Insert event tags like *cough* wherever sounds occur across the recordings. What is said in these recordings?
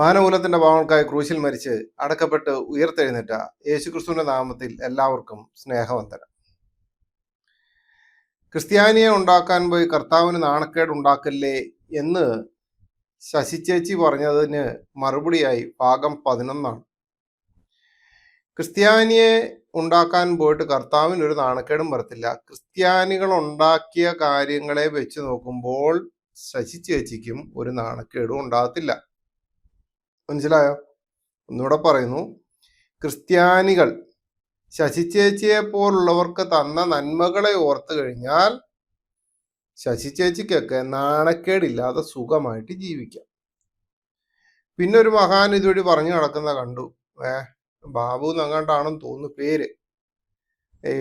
മാനമൂലത്തിന്റെ പാവങ്ങൾക്കായി ക്രൂശിൽ മരിച്ച് അടക്കപ്പെട്ട് ഉയർത്തെഴുന്നേറ്റ യേശുക്രിസ്തുവിന്റെ നാമത്തിൽ എല്ലാവർക്കും സ്നേഹവന്ദനം. ക്രിസ്ത്യാനിയെ ഉണ്ടാക്കാൻ പോയി കർത്താവിന് നാണക്കേട് ഉണ്ടാക്കല്ലേ എന്ന് ശശി ചേച്ചി പറഞ്ഞതിന് മറുപടിയായി ഭാഗം പതിനൊന്നാണ്. ക്രിസ്ത്യാനിയെ ഉണ്ടാക്കാൻ പോയിട്ട് കർത്താവിന് ഒരു നാണക്കേടും വരത്തില്ല. ക്രിസ്ത്യാനികൾ ഉണ്ടാക്കിയ കാര്യങ്ങളെ വെച്ച് നോക്കുമ്പോൾ ശശി ചേച്ചിക്കും ഒരു നാണക്കേടും ഉണ്ടാകത്തില്ല. മനസ്സിലായോ? ഒന്നുകൂടെ പറയുന്നു. ക്രിസ്ത്യാനികൾ ശശി ചേച്ചിയെ പോലുള്ളവർക്ക് തന്ന നന്മകളെ ഓർത്തു കഴിഞ്ഞാൽ ശശി ചേച്ചിക്കൊക്കെ നാണക്കേടില്ലാതെ സുഖമായിട്ട് ജീവിക്കാം. പിന്നെ ഒരു മഹാൻ ഇതുവഴി പറഞ്ഞു നടക്കുന്ന കണ്ടു. ഏ ബാബു എന്നങ്ങാണ്ടാണെന്ന് തോന്നുന്നു പേര്. ഈ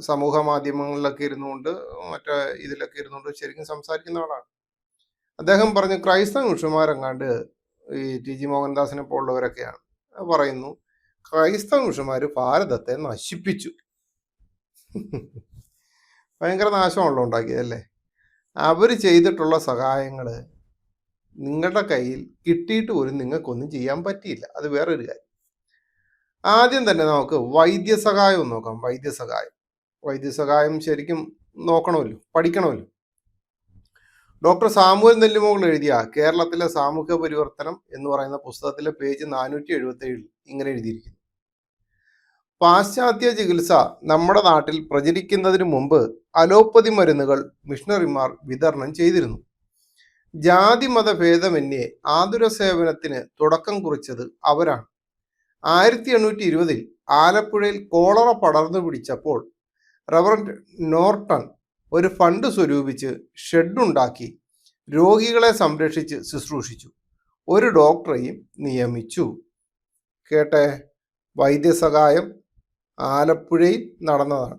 സമൂഹ മാധ്യമങ്ങളിലൊക്കെ ഇരുന്നുകൊണ്ട് മറ്റേ ഇതിലൊക്കെ ഇരുന്നുകൊണ്ട് ശരിക്കും സംസാരിക്കുന്ന ആളാണ്. അദ്ദേഹം പറഞ്ഞു ക്രൈസ്തവ മിഷന്മാരെങ്ങാണ്ട് ഈ ടി ജി മോഹൻദാസിനെ പോലുള്ളവരൊക്കെയാണ്. പറയുന്നു ക്രൈസ്തവ മനുഷ്യന്മാർ ഭാരതത്തെ നശിപ്പിച്ചു. ഭയങ്കര നാശമാണല്ലോ ഉണ്ടാക്കിയതല്ലേ അവർ ചെയ്തിട്ടുള്ള സഹായങ്ങൾ നിങ്ങളുടെ കയ്യിൽ കിട്ടിയിട്ട് പോലും നിങ്ങൾക്കൊന്നും ചെയ്യാൻ പറ്റിയില്ല. അത് വേറൊരു കാര്യം. ആദ്യം തന്നെ നമുക്ക് വൈദ്യസഹായം നോക്കാം. വൈദ്യസഹായം. വൈദ്യസഹായം ശരിക്കും നോക്കണമല്ലോ പഠിക്കണമല്ലോ. ഡോക്ടർ സാമുവൽ നെല്ലിമോൾ എഴുതിയ കേരളത്തിലെ സാമൂഹ്യ പരിവർത്തനം എന്ന് പറയുന്ന പുസ്തകത്തിലെ പേജ് നാനൂറ്റി എഴുപത്തി ഏഴിൽ ഇങ്ങനെ എഴുതിയിരിക്കുന്നു. പാശ്ചാത്യ ചികിത്സ നമ്മുടെ നാട്ടിൽ പ്രചരിക്കുന്നതിന് മുമ്പ് അലോപ്പതി മരുന്നുകൾ മിഷണറിമാർ വിതരണം ചെയ്തിരുന്നു. ജാതി മത ഭേദമന്യേ ആതുര സേവനത്തിന് തുടക്കം കുറിച്ചത് അവരാണ്. ആയിരത്തി എണ്ണൂറ്റി ഇരുപതിൽ ആലപ്പുഴയിൽ കോളറ പടർന്നു പിടിച്ചപ്പോൾ റവറൻഡ് നോർട്ടൺ ഒരു ഫണ്ട് സ്വരൂപിച്ച് ഷെഡുണ്ടാക്കി രോഗികളെ സംരക്ഷിച്ച് ശുശ്രൂഷിച്ചു. ഒരു ഡോക്ടറെയും നിയമിച്ചു. കേട്ടെ? വൈദ്യസഹായം ആലപ്പുഴയിൽ നടന്നതാണ്.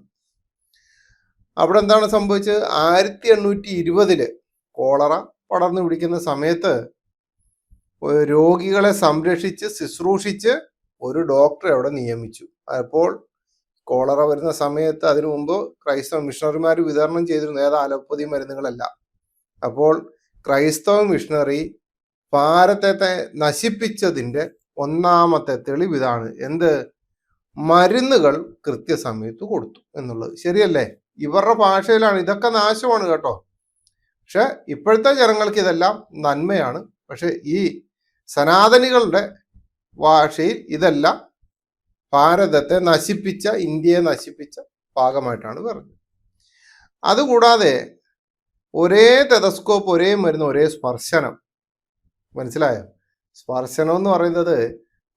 അവിടെ എന്താണ് സംഭവിച്ചത്? ആയിരത്തി എണ്ണൂറ്റി ഇരുപതിൽ കോളറ പടർന്നു പിടിക്കുന്ന സമയത്ത് രോഗികളെ സംരക്ഷിച്ച് ശുശ്രൂഷിച്ച് ഒരു ഡോക്ടറെ അവിടെ നിയമിച്ചു. അപ്പോൾ കോളറ വരുന്ന സമയത്ത് അതിനു മുമ്പ് ക്രൈസ്തവ മിഷണറിമാർ വിതരണം ചെയ്തിരുന്നു ഏതാ അലോപ്പതി മരുന്നുകളല്ല. അപ്പോൾ ക്രൈസ്തവ മിഷണറി ഭാരതത്തെ നശിപ്പിച്ചതിന്റെ ഒന്നാമത്തെ തെളിവ് ഇതാണ്. എന്ത്? മരുന്നുകൾ കൃത്യസമയത്ത് കൊടുത്തു എന്നുള്ളത്. ശരിയല്ലേ? ഇവരുടെ ഭാഷയിലാണ്. ഇതൊക്കെ നാശമാണ് കേട്ടോ. പക്ഷെ ഇപ്പോഴത്തെ ജനങ്ങൾക്ക് ഇതെല്ലാം നന്മയാണ്. പക്ഷെ ഈ സനാതനികളുടെ ഭാഷയിൽ ഇതെല്ലാം ഭാരതത്തെ നശിപ്പിച്ച ഇന്ത്യയെ നശിപ്പിച്ച ഭാഗമായിട്ടാണ് പറഞ്ഞത് അതുകൂടാതെ ഒരേ ടെലസ്കോപ്പ് ഒരേ മരുന്ന് ഒരേ സ്പർശനം. മനസ്സിലായോ? സ്പർശനം എന്ന് പറയുന്നത്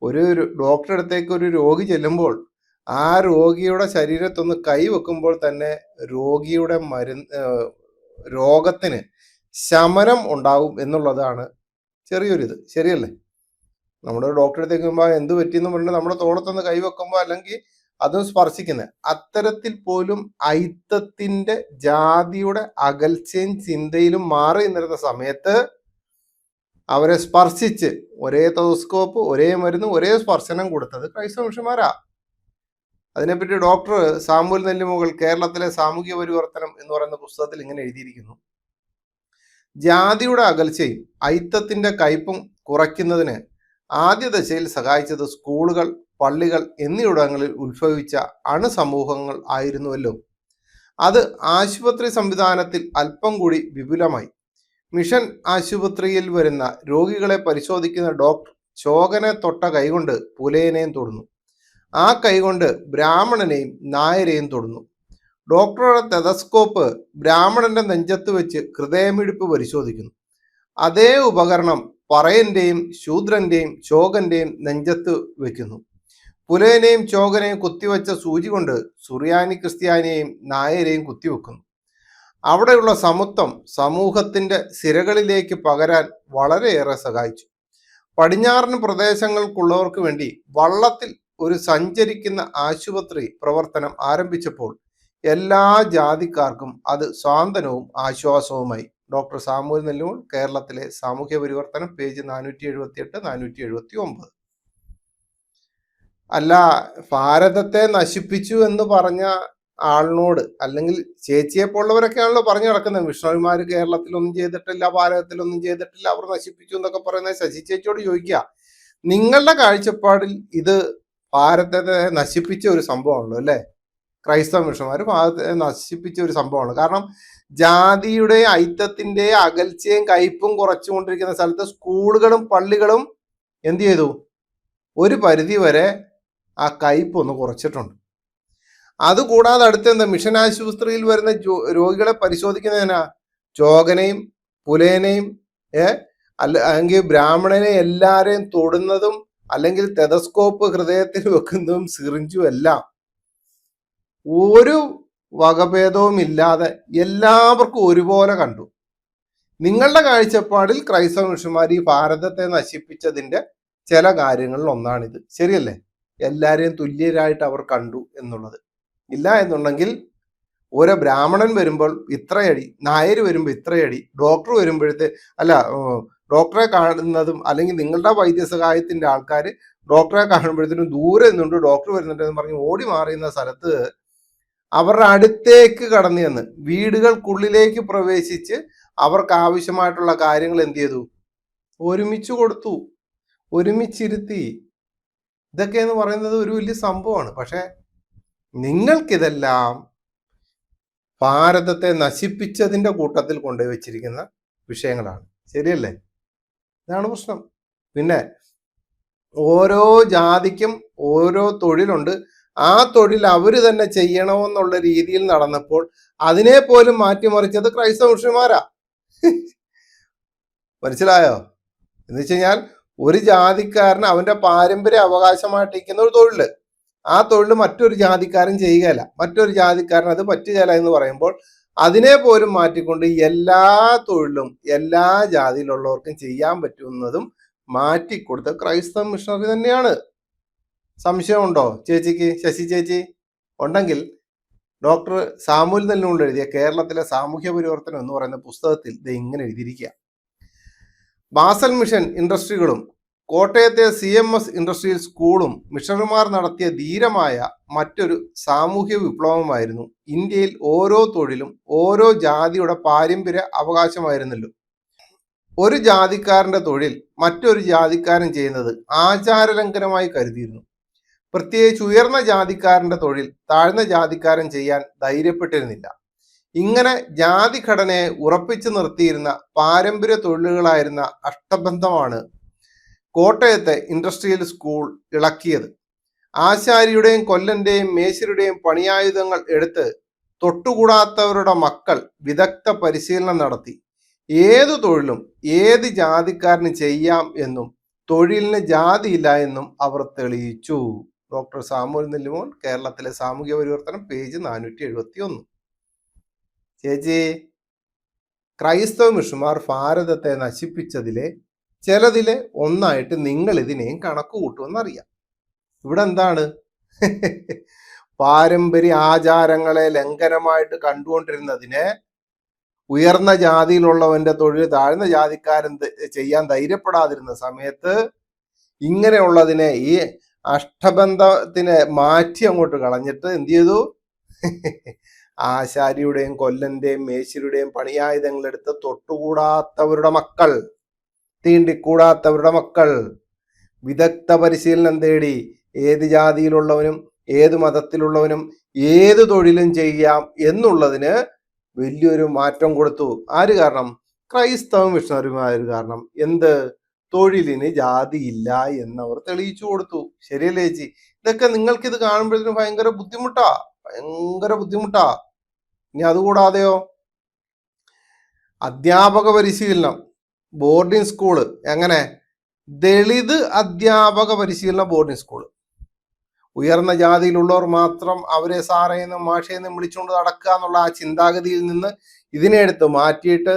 ഒരു ഡോക്ടറെ അടുത്തേക്ക് ഒരു രോഗി ചെല്ലുമ്പോൾ ആ രോഗിയുടെ ശരീരത്തൊന്ന് കൈ വെക്കുമ്പോൾ തന്നെ രോഗിയുടെ മരുന്ന് രോഗത്തിന് ശമനം ഉണ്ടാവും എന്നുള്ളതാണ് ചെറിയൊരിത്. ശരിയല്ലേ? നമ്മുടെ ഡോക്ടറെ അടുത്തേക്ക് പോകുമ്പോൾ എന്ത് പറ്റിയെന്ന് പറഞ്ഞാൽ നമ്മുടെ തോളത്തൊന്ന് കൈവെക്കുമ്പോൾ അല്ലെങ്കിൽ അതും സ്പർശിക്കുന്നത് അത്തരത്തിൽ പോലും ഐത്തത്തിന്റെ ജാതിയുടെ അകൽച്ചയും ചിന്തയിലും മാറി നിന്നിരുന്ന സമയത്ത് അവരെ സ്പർശിച്ച് ഒരേ തോസ്കോപ്പ് ഒരേ മരുന്ന് ഒരേ സ്പർശനം കൊടുത്തത് ക്രൈസ്തവ അതിനെപ്പറ്റി ഡോക്ടർ സാമ്പുൽ നെല്ലിമുകൾ കേരളത്തിലെ സാമൂഹ്യ പരിവർത്തനം എന്ന് പറയുന്ന പുസ്തകത്തിൽ ഇങ്ങനെ എഴുതിയിരിക്കുന്നു. ജാതിയുടെ അകൽച്ചയും ഐത്തത്തിന്റെ കയ്പും കുറയ്ക്കുന്നതിന് ആദ്യ ദശയിൽ സഹായിച്ചത് സ്കൂളുകൾ പള്ളികൾ എന്നിവിടങ്ങളിൽ ഉത്ഭവിച്ച അണുസമൂഹങ്ങൾ ആയിരുന്നുവല്ലോ. അത് ആശുപത്രി സംവിധാനത്തിൽ അല്പം കൂടി വിപുലമായി. മിഷൻ ആശുപത്രിയിൽ വരുന്ന രോഗികളെ പരിശോധിക്കുന്ന ഡോക്ടർ ചോകനെ തൊട്ട കൈകൊണ്ട് പുലയനെയും തൊടുന്നു. ആ കൈകൊണ്ട് ബ്രാഹ്മണനെയും നായരെയും തൊടുന്നു. ഡോക്ടറുടെ തെതസ്കോപ്പ് ബ്രാഹ്മണന്റെ നെഞ്ചത്ത് വെച്ച് ഹൃദയമിടിപ്പ് പരിശോധിക്കുന്നു. അതേ ഉപകരണം പറയന്റെയും ശൂദ്രന്റെയും ചോകന്റെയും നെഞ്ചത്ത് വെക്കുന്നു. പുലയനെയും ചോകനെയും കുത്തിവെച്ച സൂചി കൊണ്ട് സുറിയാനി ക്രിസ്ത്യാനിയെയും നായരെയും കുത്തിവെക്കുന്നു. അവിടെയുള്ള സമത്വം സമൂഹത്തിന്റെ സിരകളിലേക്ക് പകരാൻ വളരെയേറെ സഹായിച്ചു. പടിഞ്ഞാറൻ പ്രദേശങ്ങൾക്കുള്ളവർക്ക് വേണ്ടി വള്ളത്തിൽ ഒരു സഞ്ചരിക്കുന്ന ആശുപത്രി പ്രവർത്തനം ആരംഭിച്ചപ്പോൾ എല്ലാ ജാതിക്കാർക്കും അത് സ്വാന്തനവും ആശ്വാസവുമായി. ഡോക്ടർ സാമൂഹ്യ നെല്ലൂർ കേരളത്തിലെ സാമൂഹ്യ പരിവർത്തനം പേജ് നാനൂറ്റി എഴുപത്തി എട്ട് നാനൂറ്റി എഴുപത്തി ഒമ്പത് അല്ല ഭാരതത്തെ നശിപ്പിച്ചു എന്ന് പറഞ്ഞ ആളിനോട് അല്ലെങ്കിൽ ചേച്ചിയെ പോലുള്ളവരൊക്കെയാണല്ലോ പറഞ്ഞു നടക്കുന്നത്. മിഷണറിമാർ കേരളത്തിലൊന്നും ചെയ്തിട്ടില്ല ഭാരതത്തിലൊന്നും ചെയ്തിട്ടില്ല അവർ നശിപ്പിച്ചു എന്നൊക്കെ പറയുന്നത് ശശി ചേച്ചിയോട് ചോദിക്കുക. നിങ്ങളുടെ കാഴ്ചപ്പാടിൽ ഇത് ഭാരതത്തെ നശിപ്പിച്ച ഒരു സംഭവമാണല്ലോ അല്ലേ? ക്രൈസ്തവ മിഷന്മാർ ഭാഗത്തെ നശിപ്പിച്ച ഒരു സംഭവമാണ്. കാരണം ജാതിയുടെ ഐത്തത്തിന്റെ അകൽച്ചയും കയ്പും കുറച്ചുകൊണ്ടിരിക്കുന്ന സ്ഥലത്ത് സ്കൂളുകളും പള്ളികളും എന്തു ചെയ്തു? ഒരു പരിധി വരെ ആ കയ്പ് ഒന്ന് കുറച്ചിട്ടുണ്ട്. അതുകൂടാതെ അടുത്ത എന്താ മിഷൻ ആശുപത്രിയിൽ വരുന്ന രോഗികളെ പരിശോധിക്കുന്നതിനാ ചോകനെയും പുലേനെയും ഏ? അല്ല അല്ലെങ്കിൽ ബ്രാഹ്മണനെ എല്ലാരെയും തൊടുന്നതും അല്ലെങ്കിൽ തെതസ്കോപ്പ് ഹൃദയത്തിൽ വെക്കുന്നതും സിറിഞ്ചും എല്ലാം ഒരു വകഭേദവും ഇല്ലാതെ എല്ലാവർക്കും ഒരുപോലെ കണ്ടു. നിങ്ങളുടെ കാഴ്ചപ്പാടിൽ ക്രൈസ്തവ മിഷന്മാർ ഈ ഭാരതത്തെ നശിപ്പിച്ചതിന്റെ ചില കാര്യങ്ങളിൽ ഒന്നാണിത്. ശരിയല്ലേ? എല്ലാവരെയും തുല്യരായിട്ട് അവർ കണ്ടു എന്നുള്ളത്. ഇല്ല എന്നുണ്ടെങ്കിൽ ഓരോ ബ്രാഹ്മണൻ വരുമ്പോൾ ഇത്രയടി നായർ വരുമ്പോൾ ഇത്രയടി ഡോക്ടർ വരുമ്പോഴത്തെ അല്ല ഡോക്ടറെ കാണുന്നതും അല്ലെങ്കിൽ നിങ്ങളുടെ വൈദ്യസഹായത്തിന്റെ ആൾക്കാർ ഡോക്ടറെ കാണുമ്പോഴത്തേനും ദൂരെ നിന്നുണ്ട് ഡോക്ടർ വരുന്നുണ്ടെന്ന് പറഞ്ഞ് ഓടി മാറിയുന്ന സ്ഥലത്ത് അവരുടെ അടുത്തേക്ക് കടന്നു ചെന്ന് വീടുകൾക്കുള്ളിലേക്ക് പ്രവേശിച്ച് അവർക്ക് ആവശ്യമായിട്ടുള്ള കാര്യങ്ങൾ എന്ത് ചെയ്തു? ഒരുമിച്ച് കൊടുത്തു. ഒരുമിച്ചിരുത്തി. ഇതൊക്കെ എന്ന് പറയുന്നത് ഒരു വലിയ സംഭവമാണ്. പക്ഷെ നിങ്ങൾക്കിതെല്ലാം ഭാരതത്തെ നശിപ്പിച്ചതിന്റെ കൂട്ടത്തിൽ കൊണ്ടുപോയി വെച്ചിരിക്കുന്ന വിഷയങ്ങളാണ്. ശരിയല്ലേ? ഇതാണ് പ്രശ്നം. പിന്നെ ഓരോ ജാതിക്കും ഓരോ തൊഴിലുണ്ട്. ആ തൊഴിൽ അവർ തന്നെ ചെയ്യണമെന്നുള്ള രീതിയിൽ നടന്നപ്പോൾ അതിനെ പോലും മാറ്റിമറിച്ചത് ക്രൈസ്തവ മിഷന്മാരാ *laughs* മനസ്സിലായോ? എന്ന് വെച്ച് കഴിഞ്ഞാൽ ഒരു ജാതിക്കാരന് അവന്റെ പാരമ്പര്യ അവകാശമായിട്ടിരിക്കുന്ന ഒരു തൊഴിൽ ആ തൊഴിൽ മറ്റൊരു ജാതിക്കാരൻ ചെയ്യുകയല്ല. മറ്റൊരു ജാതിക്കാരൻ അത് പറ്റുകയില്ല എന്ന് പറയുമ്പോൾ അതിനെ പോലും മാറ്റിക്കൊണ്ട് എല്ലാ തൊഴിലും എല്ലാ ജാതിയിലുള്ളവർക്കും ചെയ്യാൻ പറ്റുന്നതും മാറ്റിക്കൊടുത്ത ക്രൈസ്തവ മിഷണറി തന്നെയാണ്. സംശയമുണ്ടോ ചേച്ചിക്ക്? ശശി ചേച്ചി? ഉണ്ടെങ്കിൽ ഡോക്ടർ സാമൂൽ നെല്ലുകൊണ്ട് എഴുതിയ കേരളത്തിലെ സാമൂഹ്യ പരിവർത്തനം എന്ന് പറയുന്ന പുസ്തകത്തിൽ ഇത് ഇങ്ങനെ എഴുതിയിരിക്കുക ബാസൽ മിഷൻ ഇൻഡസ്ട്രികളും കോട്ടയത്തെ സി എം എസ് ഇൻഡസ്ട്രിയൽ സ്കൂളും മിഷണറിമാർ നടത്തിയ ധീരമായ മറ്റൊരു സാമൂഹ്യ വിപ്ലവമായിരുന്നു. ഇന്ത്യയിൽ ഓരോ തൊഴിലും ഓരോ ജാതിയുടെ പാരമ്പര്യ അവകാശമായിരുന്നല്ലോ. ഒരു ജാതിക്കാരന്റെ തൊഴിൽ മറ്റൊരു ജാതിക്കാരൻ ചെയ്യുന്നത് ആചാരലംഘനമായി കരുതിയിരുന്നു. പ്രത്യേകിച്ച് ഉയർന്ന ജാതിക്കാരന്റെ തൊഴിൽ താഴ്ന്ന ജാതിക്കാരൻ ചെയ്യാൻ ധൈര്യപ്പെട്ടിരുന്നില്ല. ഇങ്ങനെ ജാതി ഘടനയെ ഉറപ്പിച്ചു നിർത്തിയിരുന്ന പാരമ്പര്യ തൊഴിലുകളായിരുന്ന അഷ്ടബന്ധമാണ് കോട്ടയത്തെ ഇൻഡസ്ട്രിയൽ സ്കൂൾ ഇളക്കിയത്. ആശാരിയുടെയും കൊല്ലന്റെയും മേശരുടെയും പണിയായുധങ്ങൾ എടുത്ത് തൊട്ടുകൂടാത്തവരുടെ മക്കൾ വിദഗ്ധ പരിശീലനം നടത്തി. ഏതു തൊഴിലും ഏത് ജാതിക്കാരന് ചെയ്യാം എന്നും തൊഴിലിന് ജാതിയില്ല എന്നും അവർ തെളിയിച്ചു. ഡോക്ടർ സാമുൽ നെല്ലുമോൻ കേരളത്തിലെ സാമൂഹ്യ പരിവർത്തനം പേജ് നാനൂറ്റി എഴുപത്തി ഒന്ന് ചേച്ചി ക്രൈസ്തവ മിഷുമാർ ഭാരതത്തെ നശിപ്പിച്ചതിലെ ചിലതിലെ ഒന്നായിട്ട് നിങ്ങൾ ഇതിനെയും കണക്ക് കൂട്ടുമെന്നറിയാം ഇവിടെ എന്താണ് പാരമ്പര്യ ആചാരങ്ങളെ ലംഘനമായിട്ട് കണ്ടുകൊണ്ടിരുന്നതിനെ ഉയർന്ന ജാതിയിലുള്ളവന്റെ തൊഴിൽ താഴ്ന്ന ജാതിക്കാരൻ ചെയ്യാൻ ധൈര്യപ്പെടാതിരുന്ന സമയത്ത് ഇങ്ങനെയുള്ളതിനെ ഈ അഷ്ടബന്ധത്തിനെ മാറ്റി അങ്ങോട്ട് കളഞ്ഞിട്ട് എന്ത് ചെയ്തു? ആശാരിയുടെയും കൊല്ലന്റെയും മേശിയുടെയും പണിയായുധങ്ങളെടുത്ത് തൊട്ടുകൂടാത്തവരുടെ മക്കൾ തീണ്ടിക്കൂടാത്തവരുടെ മക്കൾ വിദഗ്ധ പരിശീലനം തേടി ഏത് ജാതിയിലുള്ളവനും ഏത് മതത്തിലുള്ളവനും ഏത് തൊഴിലും ചെയ്യാം എന്നുള്ളതിന് വലിയൊരു മാറ്റം കൊടുത്തു. ആര് കാരണം? ക്രൈസ്തവ മിഷണറിമാർ കാരണം. എന്ത്? തൊഴിലിന് ജാതിയില്ല എന്നവർ തെളിയിച്ചു കൊടുത്തു. ശരിയല്ലേ ചേച്ചി? ഇതൊക്കെ നിങ്ങൾക്ക് ഇത് കാണുമ്പോഴത്തേനും ഭയങ്കര ബുദ്ധിമുട്ടാ. ഭയങ്കര ബുദ്ധിമുട്ടാ. ഇനി അതുകൂടാതെയോ? അധ്യാപക പരിശീലനം. Boarding school. എങ്ങനെ? ദളിത് അധ്യാപക പരിശീലന ബോർഡിംഗ് സ്കൂൾ. ഉയർന്ന ജാതിയിലുള്ളവർ മാത്രം അവരെ സാറേന്നും മാഷേന്നും വിളിച്ചുകൊണ്ട് നടക്കുക എന്നുള്ള ആ ചിന്താഗതിയിൽ നിന്ന് ഇതിനെ എടുത്ത് മാറ്റിയിട്ട്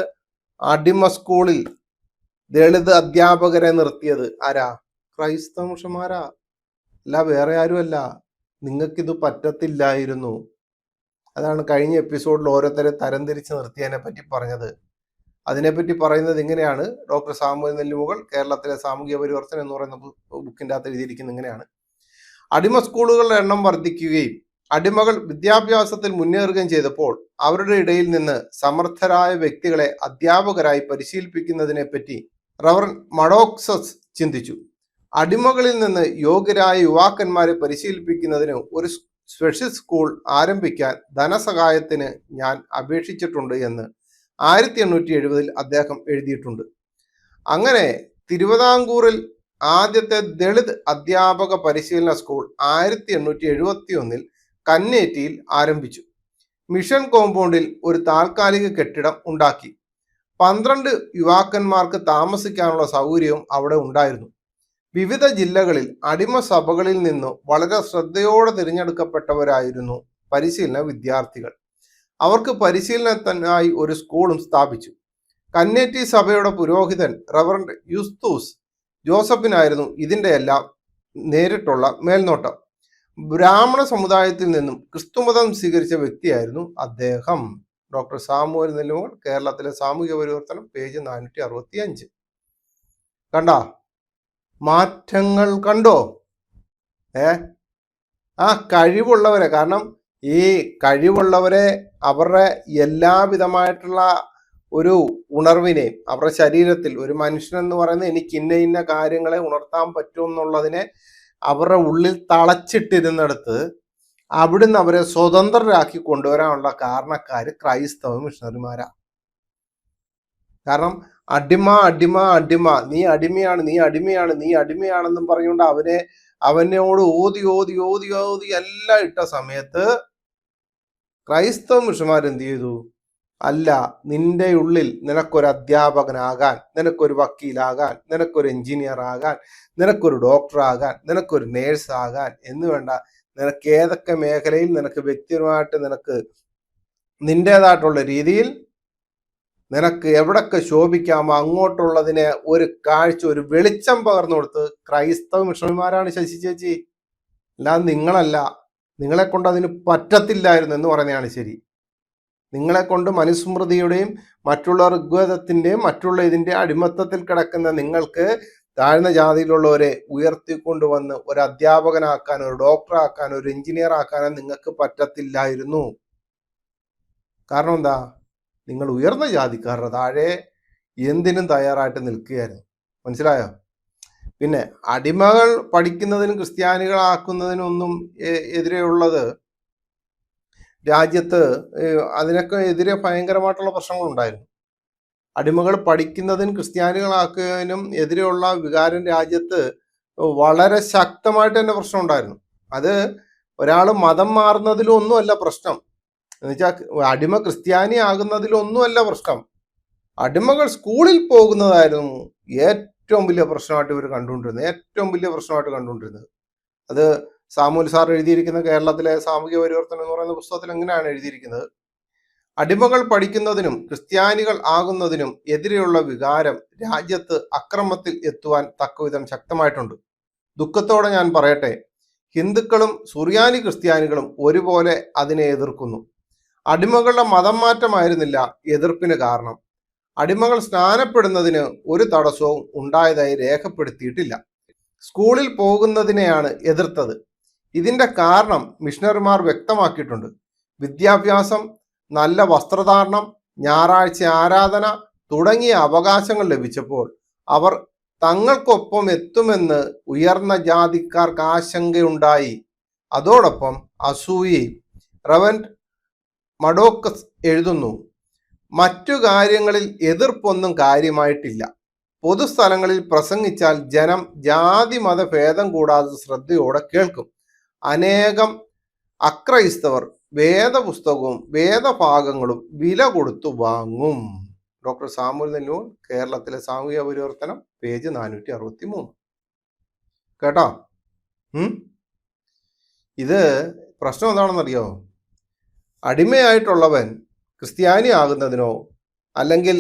അടിമ സ്കൂളിൽ ദളിത് അധ്യാപകരെ നിർത്തിയത് ആരാ? ക്രൈസ്തവ അല്ല വേറെ ആരുമല്ല. നിങ്ങൾക്കിത് പറ്റത്തില്ലായിരുന്നു. അതാണ് കഴിഞ്ഞ എപ്പിസോഡിൽ ഓരോരുത്തരെ തരംതിരിച്ച് നിർത്തിയതിനെ പറ്റി പറഞ്ഞത്. അതിനെപ്പറ്റി പറയുന്നത് ഇങ്ങനെയാണ്. ഡോക്ടർ സാമൂഹ്യ നെല്ലുമുകൾ കേരളത്തിലെ സാമൂഹിക പരിവർത്തനം എന്ന് പറയുന്ന ബുക്കിന്റെ അകത്ത് എഴുതിയിരിക്കുന്നത് ഇങ്ങനെയാണ്. അടിമ സ്കൂളുകളുടെ എണ്ണം വർദ്ധിക്കുകയും അടിമകൾ വിദ്യാഭ്യാസത്തിൽ മുന്നേറുകയും ചെയ്തപ്പോൾ അവരുടെ ഇടയിൽ നിന്ന് സമർത്ഥരായ വ്യക്തികളെ അധ്യാപകരായി പരിശീലിപ്പിക്കുന്നതിനെ പറ്റി റവറൻ മഡോക്സസ് ചിന്തിച്ചു. അടിമകളിൽ നിന്ന് യോഗ്യരായ യുവാക്കന്മാരെ പരിശീലിപ്പിക്കുന്നതിന് ഒരു സ്പെഷ്യൽ സ്കൂൾ ആരംഭിക്കാൻ ധനസഹായത്തിന് ഞാൻ അപേക്ഷിച്ചിട്ടുണ്ട് എന്ന് ആയിരത്തി എണ്ണൂറ്റി എഴുപതിൽ അദ്ദേഹം എഴുതിയിട്ടുണ്ട്. അങ്ങനെ തിരുവിതാംകൂറിൽ ആദ്യത്തെ ദളിത് അധ്യാപക പരിശീലന സ്കൂൾ ആയിരത്തി എണ്ണൂറ്റി എഴുപത്തി ഒന്നിൽ കന്നേറ്റിയിൽ ആരംഭിച്ചു. മിഷൻ കോമ്പൗണ്ടിൽ ഒരു താൽക്കാലിക കെട്ടിടം ഉണ്ടാക്കി. പന്ത്രണ്ട് യുവാക്കന്മാർക്ക് താമസിക്കാനുള്ള സൗകര്യവും അവിടെ ഉണ്ടായിരുന്നു. വിവിധ ജില്ലകളിൽ അടിമ സഭകളിൽ നിന്ന് വളരെ ശ്രദ്ധയോടെ തിരഞ്ഞെടുക്കപ്പെട്ടവരായിരുന്നു പരിശീലന വിദ്യാർത്ഥികൾ. അവർക്ക് പരിശീലനത്തിനായി ഒരു സ്കൂളും സ്ഥാപിച്ചു. കന്നേറ്റി സഭയുടെ പുരോഹിതൻ റവറൻഡ് യുസ്തൂസ് ജോസഫിനായിരുന്നു ഇതിന്റെ എല്ലാം നേരിട്ടുള്ള മേൽനോട്ടം. ബ്രാഹ്മണ സമുദായത്തിൽ നിന്നും ക്രിസ്തുമതം സ്വീകരിച്ച വ്യക്തിയായിരുന്നു അദ്ദേഹം. ഡോക്ടർ സാമൂഹ്യ നെല്ലുമോൾ കേരളത്തിലെ സാമൂഹിക പരിവർത്തനം പേജ് നാനൂറ്റി അറുപത്തി അഞ്ച് കണ്ട? മാറ്റങ്ങൾ കണ്ടോ? ഏ? ആ കഴിവുള്ളവരെ കാരണം ഈ കഴിവുള്ളവരെ അവരുടെ എല്ലാവിധമായിട്ടുള്ള ഒരു ഉണർവിനെയും അവരുടെ ശരീരത്തിൽ ഒരു മനുഷ്യൻ എന്ന് പറയുന്നത് എനിക്ക് ഇന്ന ഇന്ന കാര്യങ്ങളെ ഉണർത്താൻ പറ്റുമെന്നുള്ളതിനെ അവരുടെ ഉള്ളിൽ തളച്ചിട്ടിരുന്നിടത്ത് അവിടുന്ന് അവരെ സ്വതന്ത്രരാക്കി കൊണ്ടുവരാനുള്ള കാരണക്കാര് ക്രൈസ്തവ മിഷണറിമാരാണ് കാരണം അടിമ അടിമ അടിമ. നീ അടിമയാണ് നീ അടിമയാണ് നീ അടിമയാണെന്നും പറഞ്ഞുകൊണ്ട് അവനെ അവനോട് ഓതി ഓതി ഓതി ഓതി എല്ലാം ഇട്ട സമയത്ത് ക്രൈസ്തവ മിഷന്മാരെന്ത് ചെയ്തു? അല്ല നിന്റെ ഉള്ളിൽ നിനക്കൊരു അധ്യാപകനാകാൻ നിനക്കൊരു വക്കീലാകാൻ നിനക്കൊരു എഞ്ചിനീയർ ആകാൻ നിനക്കൊരു ഡോക്ടർ ആകാൻ നിനക്കൊരു നേഴ്സ് ആകാൻ എന്ന് വേണ്ട നിനക്ക് ഏതൊക്കെ മേഖലയിൽ നിനക്ക് വ്യക്തിപരമായിട്ട് നിനക്ക് നിന്റേതായിട്ടുള്ള രീതിയിൽ നിനക്ക് എവിടൊക്കെ ശോഭിക്കാമോ അങ്ങോട്ടുള്ളതിനെ ഒരു കാഴ്ച ഒരു വെളിച്ചം പകർന്നു കൊടുത്ത് ക്രൈസ്തവ മിഷണന്മാരാണ് ശശി ചേച്ചി. അല്ലാതെ നിങ്ങളല്ല. നിങ്ങളെ കൊണ്ട് അതിന് പറ്റത്തില്ലായിരുന്നു എന്ന് പറയുന്നതാണ് ശരി. നിങ്ങളെ കൊണ്ട് മനുസ്മൃതിയുടെയും മറ്റുള്ള ഋഗ്വേദത്തിന്റെയും മറ്റുള്ള ഇതിന്റെ അടിമത്തത്തിൽ കിടക്കുന്ന നിങ്ങൾക്ക് താഴ്ന്ന ജാതിയിലുള്ളവരെ ഉയർത്തിക്കൊണ്ടുവന്ന് ഒരു അധ്യാപകനാക്കാൻ ഒരു ഡോക്ടറാക്കാൻ ഒരു എഞ്ചിനീയർ ആക്കാനോ നിങ്ങൾക്ക് പറ്റത്തില്ലായിരുന്നു. കാരണം എന്താ? നിങ്ങൾ ഉയർന്ന ജാതിക്കാരുടെ താഴെ എന്തിനും തയ്യാറായിട്ട് നിൽക്കുകയായിരുന്നു. മനസ്സിലായോ? പിന്നെ അടിമകൾ പഠിക്കുന്നതിനും ക്രിസ്ത്യാനികളാക്കുന്നതിനും ഒന്നും എ- എതിരെയുള്ളത് രാജ്യത്ത് അതിനൊക്കെ എതിരെ ഭയങ്കരമായിട്ടുള്ള പ്രശ്നങ്ങളുണ്ടായിരുന്നു. അടിമകൾ പഠിക്കുന്നതിനും ക്രിസ്ത്യാനികളാക്കുന്നതിനും എതിരെയുള്ള വികാരം രാജ്യത്ത് വളരെ ശക്തമായിട്ട് തന്നെ പ്രശ്നം ഉണ്ടായിരുന്നു. അത് ഒരാൾ മതം മാറുന്നതിലൊന്നുമല്ല പ്രശ്നം. എന്നുവെച്ചാൽ അടിമ ക്രിസ്ത്യാനി ആകുന്നതിലൊന്നുമല്ല പ്രശ്നം. അടിമകൾ സ്കൂളിൽ പോകുന്നതായിരുന്നു ഏറ്റവും വലിയ പ്രശ്നമായിട്ട് ഇവർ കണ്ടുകൊണ്ടിരുന്നത്. ഏറ്റവും വലിയ പ്രശ്നമായിട്ട് കണ്ടുകൊണ്ടിരുന്നത്. അത് സാമൂൽ സാർ എഴുതിയിരിക്കുന്ന കേരളത്തിലെ സാമൂഹിക പരിവർത്തനം എന്ന് പറയുന്ന പുസ്തകത്തിൽ എങ്ങനെയാണ് എഴുതിയിരിക്കുന്നത്? അടിമകൾ പഠിക്കുന്നതിനും ക്രിസ്ത്യാനികൾ ആകുന്നതിനും എതിരെയുള്ള വികാരം രാജ്യത്ത് അക്രമത്തിൽ എത്തുവാൻ തക്കവിധം ശക്തമായിട്ടുണ്ട്. ദുഃഖത്തോടെ ഞാൻ പറയട്ടെ ഹിന്ദുക്കളും സുറിയാനി ക്രിസ്ത്യാനികളും ഒരുപോലെ അതിനെ എതിർക്കുന്നു. അടിമകളുടെ മതം മാറ്റമായിരുന്നില്ല എതിർപ്പിന് കാരണം. അടിമകൾ സ്നാനപ്പെടുന്നതിന് ഒരു തടസ്സവും ഉണ്ടായതായി രേഖപ്പെടുത്തിയിട്ടില്ല. സ്കൂളിൽ പോകുന്നതിനെയാണ് എതിർത്തത്. ഇതിന്റെ കാരണം മിഷണറിമാർ വ്യക്തമാക്കിയിട്ടുണ്ട്. വിദ്യാഭ്യാസം നല്ല വസ്ത്രധാരണം ഞായറാഴ്ച ആരാധന തുടങ്ങിയ അവകാശങ്ങൾ ലഭിച്ചപ്പോൾ അവർ തങ്ങൾക്കൊപ്പം എത്തുമെന്ന് ഉയർന്ന ജാതിക്കാർക്ക് ആശങ്കയുണ്ടായി. അതോടൊപ്പം അസൂയയും. റവൻ മഡോക്കസ് എഴുതുന്നു മറ്റു കാര്യങ്ങളിൽ എതിർപ്പൊന്നും കാര്യമായിട്ടില്ല. പൊതുസ്ഥലങ്ങളിൽ പ്രസംഗിച്ചാൽ ജനം ജാതി മത ഭേദം കൂടാതെ ശ്രദ്ധയോടെ കേൾക്കും. അനേകം അക്രൈസ്തവർ വേദപുസ്തകവും വേദഭാഗങ്ങളും വില കൊടുത്തു വാങ്ങും. ഡോക്ടർ സാമുൽ നെല്ലൂർ കേരളത്തിലെ സാമൂഹിക പരിവർത്തനം പേജ് നാനൂറ്റി അറുപത്തി മൂന്ന് കേട്ടോ ഇത് പ്രശ്നം എന്താണെന്നറിയോ? അടിമയായിട്ടുള്ളവൻ ക്രിസ്ത്യാനി ആകുന്നതിനോ അല്ലെങ്കിൽ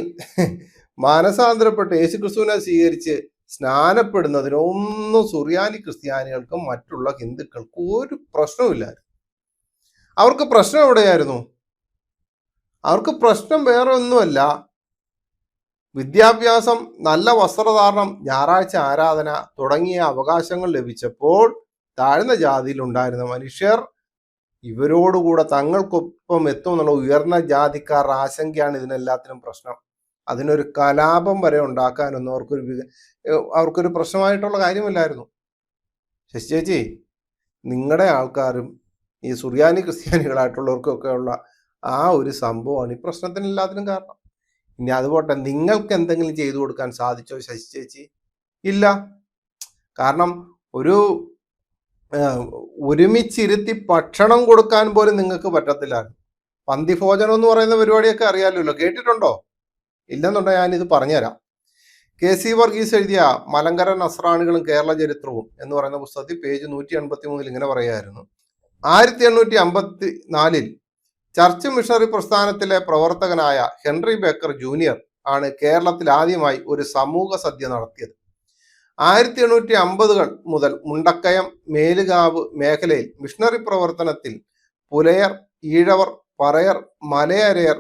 മാനസാന്തരപ്പെട്ട് യേശു ക്രിസ്തുവിനെ സ്വീകരിച്ച് സ്നാനപ്പെടുന്നതിനോ ഒന്നും സുറിയാനി ക്രിസ്ത്യാനികൾക്കും മറ്റുള്ള ഹിന്ദുക്കൾക്കും ഒരു പ്രശ്നവുമില്ലായിരുന്നു. അവർക്ക് പ്രശ്നം എവിടെയായിരുന്നു? അവർക്ക് പ്രശ്നം വേറെ ഒന്നുമല്ല. വിദ്യാഭ്യാസം നല്ല വസ്ത്രധാരണം ഞായറാഴ്ച ആരാധന തുടങ്ങിയ അവകാശങ്ങൾ ലഭിച്ചപ്പോൾ താഴ്ന്ന ജാതിയിൽ ഉണ്ടായിരുന്ന മനുഷ്യർ ഇവരോടുകൂടെ തങ്ങൾക്കൊപ്പം എത്തും എന്നുള്ള ഉയർന്ന ജാതിക്കാർ ആശങ്കയാണ് ഇതിനെല്ലാത്തിനും പ്രശ്നം. അതിനൊരു കലാപം വരെ ഉണ്ടാക്കാനൊന്നും അവർക്കൊരു അവർക്കൊരു പ്രശ്നമായിട്ടുള്ള കാര്യമല്ലായിരുന്നു. ശശി ചേച്ചി നിങ്ങളുടെ ആൾക്കാരും ഈ സുറിയാനി ക്രിസ്ത്യാനികളായിട്ടുള്ളവർക്കൊക്കെ ഉള്ള ആ ഒരു സംഭവമാണ് ഈ പ്രശ്നത്തിന് എല്ലാത്തിനും കാരണം. ഇനി അതുപോട്ടെ നിങ്ങൾക്ക് എന്തെങ്കിലും ചെയ്തു കൊടുക്കാൻ സാധിച്ചോ ശശി ചേച്ചി ഇല്ല. കാരണം ഒരു ഒരുമിച്ചിരുത്തി ഭക്ഷണം കൊടുക്കാൻ പോലും നിങ്ങൾക്ക് പറ്റത്തില്ല. പന്തിഭോജനം എന്ന് പറയുന്ന പരിപാടിയൊക്കെ അറിയാലല്ലോ കേട്ടിട്ടുണ്ടോ? ഇല്ലെന്നുണ്ടെങ്കിൽ ഞാനിത് പറഞ്ഞുതരാം. കെ സി വർഗീസ് എഴുതിയ മലങ്കര നസ്രാണികളും കേരള ചരിത്രവും എന്ന് പറയുന്ന പുസ്തകത്തിൽ പേജ് നൂറ്റി എൺപത്തി മൂന്നിൽ ഇങ്ങനെ പറയായിരുന്നു. ആയിരത്തി എണ്ണൂറ്റി അമ്പത്തി നാലിൽ ചർച്ച് മിഷണറി പ്രസ്ഥാനത്തിലെ പ്രവർത്തകനായ ഹെൻറി ബേക്കർ ജൂനിയർ ആണ് കേരളത്തിൽ ആദ്യമായി ഒരു സമൂഹ സദ്യ നടത്തിയത്. ആയിരത്തി എണ്ണൂറ്റി അമ്പതുകൾ മുതൽ മുണ്ടക്കയം മേലുകാവ് മേഖലയിൽ മിഷണറി പ്രവർത്തനത്തിൽ പുലയർ ഈഴവർ പറയർ മലയരയർ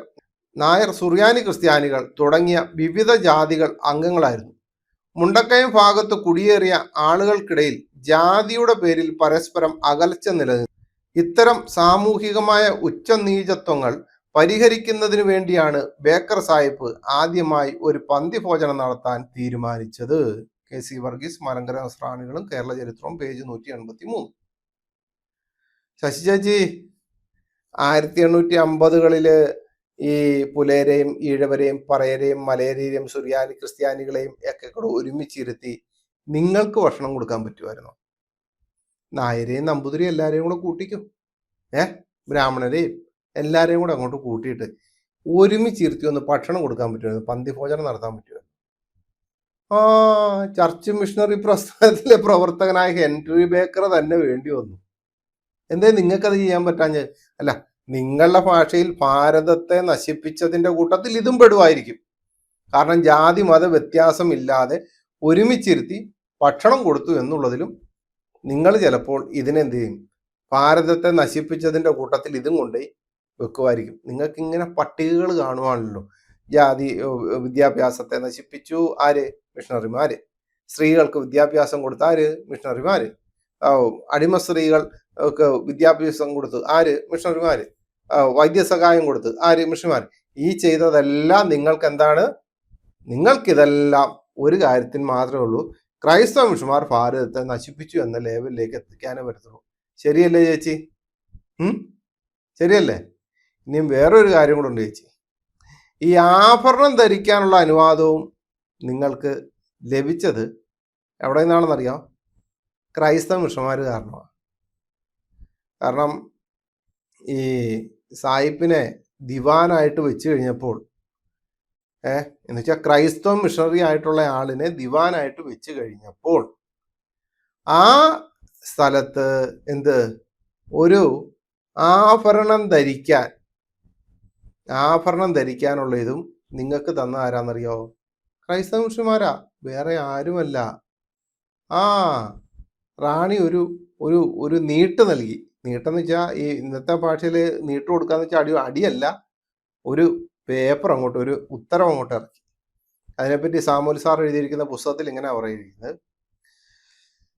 നായർ സുറിയാനി ക്രിസ്ത്യാനികൾ തുടങ്ങിയ വിവിധ ജാതികൾ അംഗങ്ങളായിരുന്നു. മുണ്ടക്കയം ഭാഗത്ത് കുടിയേറിയ ആളുകൾക്കിടയിൽ ജാതിയുടെ പേരിൽ പരസ്പരം അകൽച്ച നിലനിന്നു ഇത്തരം സാമൂഹികമായ ഉച്ചനീചത്വങ്ങൾ പരിഹരിക്കുന്നതിനു വേണ്ടിയാണ് ബേക്കർ സാഹിബ് ആദ്യമായി ഒരു പന്തി ഭോജനം നടത്താൻ തീരുമാനിച്ചത്. കെ സി വർഗീസ് മലങ്കര നസ്രാണികളും കേരള ചരിത്രവും പേജ് നൂറ്റി എൺപത്തി മൂന്ന് ശശി ആയിരത്തി എണ്ണൂറ്റി അമ്പതുകളിൽ ഈ പുലേരെയും ഈഴവരെയും പറയരെയും മലയരെയും സുറിയാനി ക്രിസ്ത്യാനികളെയും ഒക്കെ കൂടെ ഒരുമിച്ചിരുത്തി നിങ്ങൾക്ക് ഭക്ഷണം കൊടുക്കാൻ പറ്റുമായിരുന്നോ? നായരെയും നമ്പൂതിരിയും എല്ലാവരെയും കൂടെ കൂട്ടിക്കും. ഏ? ബ്രാഹ്മണരെയും എല്ലാവരെയും കൂടെ അങ്ങോട്ട് കൂട്ടിയിട്ട് ഒരുമിച്ചിരുത്തി ഒന്ന് ഭക്ഷണം കൊടുക്കാൻ പറ്റുമായിരുന്നു. പന്തിഭോജനം നടത്താൻ പറ്റുമായിരുന്നു. ആ ചർച്ച് മിഷണറി പ്രസ്ഥാനത്തിലെ പ്രവർത്തകനായ ഹെൻറി ബേക്കർ തന്നെ വേണ്ടി വന്നു. എന്തേ നിങ്ങൾക്കത് ചെയ്യാൻ പറ്റാഞ്ഞ് അല്ല നിങ്ങളുടെ ഭാഷയിൽ ഭാരതത്തെ നശിപ്പിച്ചതിന്റെ കൂട്ടത്തിൽ ഇതും പെടുവായിരിക്കും കാരണം ജാതി മത വ്യത്യാസമില്ലാതെ ഒരുമിച്ചിരുത്തി ഭക്ഷണം കൊടുത്തു എന്നുള്ളതിലും നിങ്ങൾ ചിലപ്പോൾ ഇതിനെന്ത് ചെയ്യും ഭാരതത്തെ നശിപ്പിച്ചതിന്റെ കൂട്ടത്തിൽ ഇതും കൊണ്ട് വെക്കുമായിരിക്കും നിങ്ങൾക്ക് ഇങ്ങനെ പട്ടികകൾ കാണുവാണല്ലോ. ജാതി വിദ്യാഭ്യാസത്തെ നശിപ്പിച്ചു ആര്? മിഷണറിമാര്. സ്ത്രീകൾക്ക് വിദ്യാഭ്യാസം കൊടുത്ത ആര്? മിഷണറിമാര്. അടിമ സ്ത്രീകൾ ഒക്കെ വിദ്യാഭ്യാസം കൊടുത്ത് ആര്? മിഷണറിമാര്. വൈദ്യസഹായം കൊടുത്ത് ആര്? മിഷണറിമാർ ഈ ചെയ്തതെല്ലാം നിങ്ങൾക്ക് എന്താണ് നിങ്ങൾക്കിതെല്ലാം ഒരു കാര്യത്തിന് മാത്രമേ ഉള്ളൂ. ക്രൈസ്തവ മിഷന്മാർ ഭാരതത്തെ നശിപ്പിച്ചു എന്ന ലേവലിലേക്ക് എത്തിക്കാനേ പറ്റത്തുള്ളൂ. ശരിയല്ലേ ചേച്ചി? ശരിയല്ലേ? ഇനിയും വേറൊരു കാര്യം കൂടെ ഉണ്ട് ചേച്ചി. ഈ ആഭരണം ധരിക്കാനുള്ള അനുവാദവും നിങ്ങൾക്ക് ലഭിച്ചത് എവിടെ നിന്നാണെന്നറിയാം ക്രൈസ്തവ മിഷന്മാർ കാരണമാണ്. കാരണം ഈ സായിപ്പിനെ ദിവാനായിട്ട് വെച്ച് കഴിഞ്ഞപ്പോൾ ഏ എന്ന് വെച്ചാൽ ക്രൈസ്തവ മിഷണറി ആയിട്ടുള്ള ആളിനെ ദിവാനായിട്ട് വെച്ച് കഴിഞ്ഞപ്പോൾ ആ സ്ഥലത്ത് എന്ത്? ഒരു ആഭരണം ധരിക്കാൻ ആഭരണം ധരിക്കാനുള്ള ഇതും നിങ്ങൾക്ക് തന്ന ആരാന്നറിയോ? ക്രൈസ്തവ മിഷന്മാരാ വേറെ ആരുമല്ല. ആ റാണി ഒരു ഒരു ഒരു നീട്ട് നൽകി. നീട്ടെന്ന് വെച്ചാൽ ഈ ഇന്നത്തെ ഭാഷയിൽ നീട്ട് കൊടുക്കാന്ന് വെച്ചാൽ അടി അടിയല്ല. ഒരു പേപ്പർ അങ്ങോട്ട് ഒരു ഉത്തരം അങ്ങോട്ട് ഇറക്കി. അതിനെപ്പറ്റി സാമൂൽ സാർ എഴുതിയിരിക്കുന്ന പുസ്തകത്തിൽ ഇങ്ങനെ പറയുന്നത്.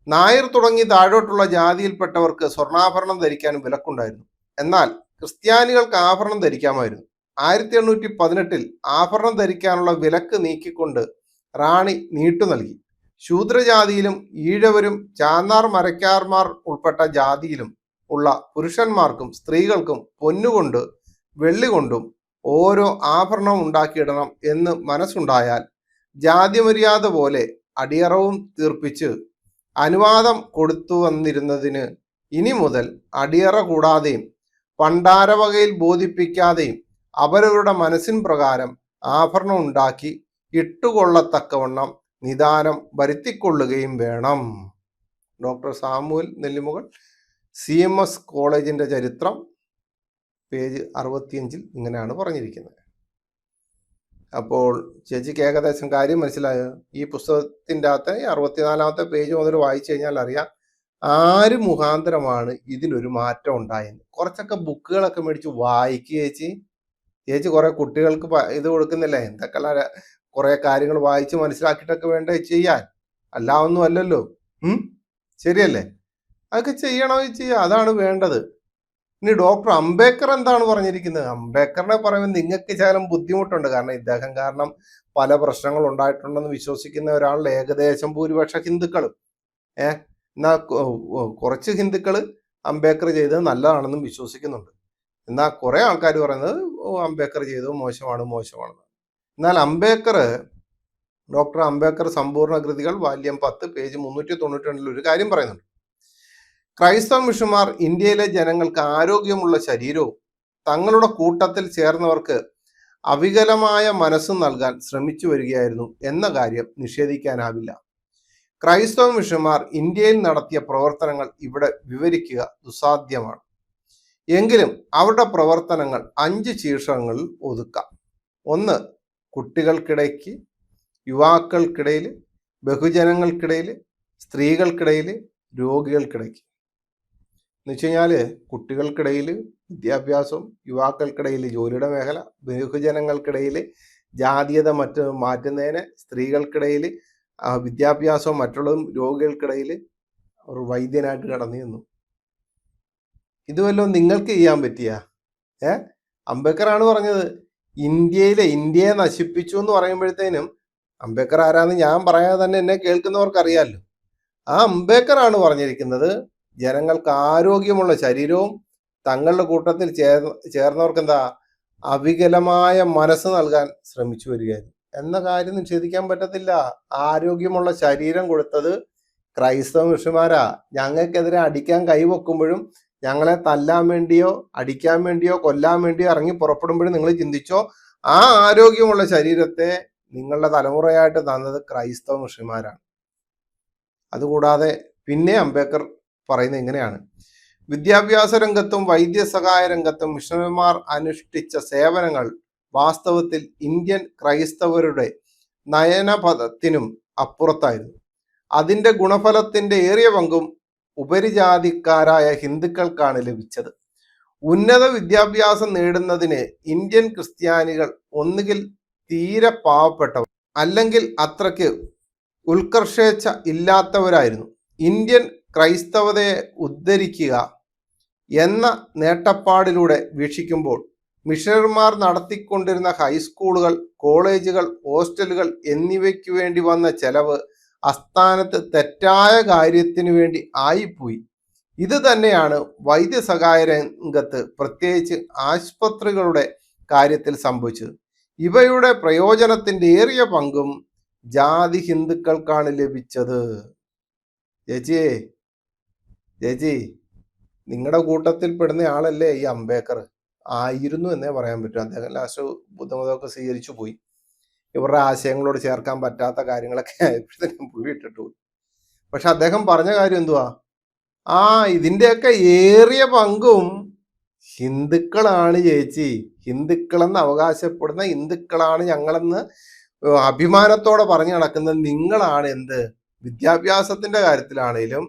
നായർ തുടങ്ങി താഴോട്ടുള്ള ജാതിയിൽപ്പെട്ടവർക്ക് സ്വർണാഭരണം ധരിക്കാനും വിലക്കുണ്ടായിരുന്നു. എന്നാൽ ക്രിസ്ത്യാനികൾക്ക് ആഭരണം ധരിക്കാമായിരുന്നു. ആയിരത്തി എണ്ണൂറ്റി പതിനെട്ടിൽ ആഭരണം ധരിക്കാനുള്ള വിലക്ക് നീക്കിക്കൊണ്ട് റാണി നീട്ടു നൽകി. ശൂദ്രജാതിയിലും ഈഴവരും ചാന്നാർ മരക്കാർമാർ ഉൾപ്പെട്ട ജാതിയിലും ഉള്ള പുരുഷന്മാർക്കും സ്ത്രീകൾക്കും പൊന്നുകൊണ്ട് വെള്ളി കൊണ്ടും ഓരോ ആഭരണം ഉണ്ടാക്കിയിടണം എന്ന് മനസ്സുണ്ടായാൽ ജാതിമര്യാദ പോലെ അടിയറവും തീർപ്പിച്ച് അനുവാദം കൊടുത്തു വന്നിരുന്നതിന് ഇനി മുതൽ അടിയറ കൂടാതെയും പണ്ടാരവകയിൽ ബോധിപ്പിക്കാതെയും അവരവരുടെ മനസ്സിൻ പ്രകാരം ആഭരണം ഉണ്ടാക്കി ഇട്ടുകൊള്ളത്തക്കവണ്ണം നിദാനം വരുത്തിക്കൊള്ളുകയും വേണം. Doctor Samuel Nellimukal C M S കോളേജിന്റെ ചരിത്രം പേജ് അറുപത്തിയഞ്ചിൽ ഇങ്ങനെയാണ് പറഞ്ഞിരിക്കുന്നത്. അപ്പോൾ ചേച്ചിക്ക് ഏകദേശം കാര്യം മനസ്സിലായോ? ഈ പുസ്തകത്തിന്റെ അകത്തെ അറുപത്തിനാലാമത്തെ പേജ് മുതൽ വായിച്ചു കഴിഞ്ഞാൽ അറിയാം ആര് മുഖാന്തരമാണ് ഇതിനൊരു മാറ്റം ഉണ്ടായത് കുറച്ചൊക്കെ ബുക്കുകളൊക്കെ മേടിച്ച് വായിക്കുക ചേച്ചി. ചേച്ചി കുറെ കുട്ടികൾക്ക് ഇത് കൊടുക്കുന്നില്ലേ? എന്തൊക്കെ കുറെ കാര്യങ്ങൾ വായിച്ച് മനസ്സിലാക്കിയിട്ടൊക്കെ വേണ്ട ചെയ്യാൻ? അല്ല ഒന്നും അല്ലല്ലോ. ശരിയല്ലേ? അതൊക്കെ ചെയ്യണോ ചെയ്യാം അതാണ് വേണ്ടത്. ഇനി ഡോക്ടർ അംബേദ്കർ എന്താണ് പറഞ്ഞിരിക്കുന്നത്? അംബേദ്കറിനെ പറയുമ്പോൾ നിങ്ങൾക്ക് ശകലം ബുദ്ധിമുട്ടുണ്ട്. കാരണം ഇദ്ദേഹം കാരണം പല പ്രശ്നങ്ങൾ ഉണ്ടായിട്ടുണ്ടെന്ന് വിശ്വസിക്കുന്ന ഒരാളുടെ ഏകദേശം ഭൂരിപക്ഷ ഹിന്ദുക്കളും. ഏഹ് എന്നാൽ കുറച്ച് ഹിന്ദുക്കൾ അംബേദ്കർ ചെയ്തത് നല്ലതാണെന്നും വിശ്വസിക്കുന്നുണ്ട്. എന്നാൽ കുറെ ആൾക്കാർ പറയുന്നത് അംബേദ്കർ ചെയ്തത് മോശമാണ് മോശമാണെന്ന്. എന്നാൽ അംബേദ്കർ ഡോക്ടർ അംബേദ്കർ സമ്പൂർണ കൃതികൾ വാല്യം പത്ത് പേജ് മുന്നൂറ്റി തൊണ്ണൂറ്റി രണ്ടിൽ ഒരു കാര്യം പറയുന്നുണ്ട്. ക്രൈസ്തവ മിഷുമാർ ഇന്ത്യയിലെ ജനങ്ങൾക്ക് ആരോഗ്യമുള്ള ശരീരവും തങ്ങളുടെ കൂട്ടത്തിൽ ചേർന്നവർക്ക് അവികലമായ മനസ്സും നൽകാൻ ശ്രമിച്ചു വരികയായിരുന്നു എന്ന കാര്യം നിഷേധിക്കാനാവില്ല. ക്രൈസ്തവ മിഷന്മാർ ഇന്ത്യയിൽ നടത്തിയ പ്രവർത്തനങ്ങൾ ഇവിടെ വിവരിക്കുക ദുസാധ്യമാണ് എങ്കിലും അവരുടെ പ്രവർത്തനങ്ങൾ അഞ്ച് ശീർഷകങ്ങളിൽ ഒതുക്കാം. ഒന്ന് കുട്ടികൾക്കിടയ്ക്ക് യുവാക്കൾക്കിടയിൽ ബഹുജനങ്ങൾക്കിടയിൽ സ്ത്രീകൾക്കിടയിൽ രോഗികൾക്കിടയ്ക്ക്. എന്ന് വെച്ച് കഴിഞ്ഞാൽ കുട്ടികൾക്കിടയിൽ വിദ്യാഭ്യാസം യുവാക്കൾക്കിടയിൽ ജോലിയുടെ മേഖല ബഹുജനങ്ങൾക്കിടയിൽ ജാതീയത മറ്റ് മാറ്റുന്നതിന് സ്ത്രീകൾക്കിടയിൽ വിദ്യാഭ്യാസവും മറ്റുള്ളതും രോഗികൾക്കിടയിൽ അവർ വൈദ്യനായിട്ട് കടന്നു നിന്നു. ഇതുവല്ലോ നിങ്ങൾക്ക് ചെയ്യാൻ പറ്റിയ? ഏ? അംബേദ്കറാണ് പറഞ്ഞത്. ഇന്ത്യയിലെ ഇന്ത്യയെ നശിപ്പിച്ചു എന്ന് പറയുമ്പോഴത്തേനും അംബേദ്കർ ആരാന്ന് ഞാൻ പറയാതെ തന്നെ എന്നെ കേൾക്കുന്നവർക്ക് അറിയാമല്ലോ ആ അംബേദ്കറാണ് പറഞ്ഞിരിക്കുന്നത് ജനങ്ങൾക്ക് ആരോഗ്യമുള്ള ശരീരവും തങ്ങളുടെ കൂട്ടത്തിൽ ചേർ ചേർന്നവർക്ക് എന്താ? അവികലമായ മനസ്സ് നൽകാൻ ശ്രമിച്ചു വരികയായിരുന്നു. എന്ന കാര്യം നിഷേധിക്കാൻ പറ്റത്തില്ല. ആരോഗ്യമുള്ള ശരീരം കൊടുത്തത് ക്രൈസ്തവ ഋഷിമാരാ ഞങ്ങൾക്കെതിരെ അടിക്കാൻ കൈവെക്കുമ്പോഴും ഞങ്ങളെ തല്ലാൻ വേണ്ടിയോ അടിക്കാൻ വേണ്ടിയോ കൊല്ലാൻ വേണ്ടിയോ ഇറങ്ങി പുറപ്പെടുമ്പോഴും നിങ്ങൾ ചിന്തിച്ചോ? ആ ആരോഗ്യമുള്ള ശരീരത്തെ നിങ്ങളുടെ തലമുറയായിട്ട് തന്നത് ക്രൈസ്തവ ഋഷിമാരാണ് അതുകൂടാതെ പിന്നെ അംബേദ്കർ പറയുന്നത് ഇങ്ങനെയാണ് വിദ്യാഭ്യാസ രംഗത്തും വൈദ്യസഹായ രംഗത്തും മിഷണറിമാർ അനുഷ്ഠിച്ച സേവനങ്ങൾ വാസ്തവത്തിൽ ഇന്ത്യൻ ക്രൈസ്തവരുടെ നയനപഥത്തിനും അപ്പുറത്തായിരുന്നു. അതിന്റെ ഗുണഫലത്തിന്റെ ഏറിയ പങ്കും ഉപരിജാതിക്കാരായ ഹിന്ദുക്കൾക്കാണ് ലഭിച്ചത്. ഉന്നത വിദ്യാഭ്യാസം നേടുന്നതിന് ഇന്ത്യൻ ക്രിസ്ത്യാനികൾ ഒന്നുകിൽ തീരെ പാവപ്പെട്ടവർ അല്ലെങ്കിൽ അത്രയ്ക്ക് ഉത്കർഷേച്ഛ ഇല്ലാത്തവരായിരുന്നു. ഇന്ത്യൻ ക്രൈസ്തവതയെ ഉദ്ധരിക്കുക എന്ന നേട്ടപ്പാടിലൂടെ വീക്ഷിക്കുമ്പോൾ മിഷണറിമാർ നടത്തിക്കൊണ്ടിരുന്ന ഹൈസ്കൂളുകൾ കോളേജുകൾ ഹോസ്റ്റലുകൾ എന്നിവയ്ക്ക് വേണ്ടി വന്ന ചെലവ് അസ്ഥാനത്ത് തെറ്റായ കാര്യത്തിനു വേണ്ടി ആയിപ്പോയി. ഇത് തന്നെയാണ് വൈദ്യസഹായ രംഗത്ത് പ്രത്യേകിച്ച് ആശുപത്രികളുടെ കാര്യത്തിൽ സംഭവിച്ചത്. ഇവയുടെ പ്രയോജനത്തിന്റെ ഏറിയ പങ്കും ജാതി ഹിന്ദുക്കൾക്കാണ് ലഭിച്ചത്. ചേച്ചിയേ ചേച്ചി നിങ്ങളുടെ കൂട്ടത്തിൽ പെടുന്ന ആളല്ലേ ഈ അംബേദ്കർ? ആയിരുന്നു എന്നേ പറയാൻ പറ്റും. അദ്ദേഹം ലാസ്റ്റ് ബുദ്ധമതമൊക്കെ സ്വീകരിച്ചു പോയി. ഇവരുടെ ആശയങ്ങളോട് ചേർക്കാൻ പറ്റാത്ത കാര്യങ്ങളൊക്കെ ആയപ്പോഴത്തേക്കും പുള്ളി ഇട്ടിട്ട് പോയി. പക്ഷെ അദ്ദേഹം പറഞ്ഞ കാര്യം എന്തുവാ? ആ ഇതിന്റെയൊക്കെ ഏറിയ പങ്കും ഹിന്ദുക്കളാണ് ചേച്ചി. ഹിന്ദുക്കളെന്ന് അവകാശപ്പെടുന്ന ഹിന്ദുക്കളാണ് ഞങ്ങളെന്ന് അഭിമാനത്തോടെ പറഞ്ഞു നടക്കുന്നത് നിങ്ങളാണ് എന്ത്? വിദ്യാഭ്യാസത്തിന്റെ കാര്യത്തിലാണെങ്കിലും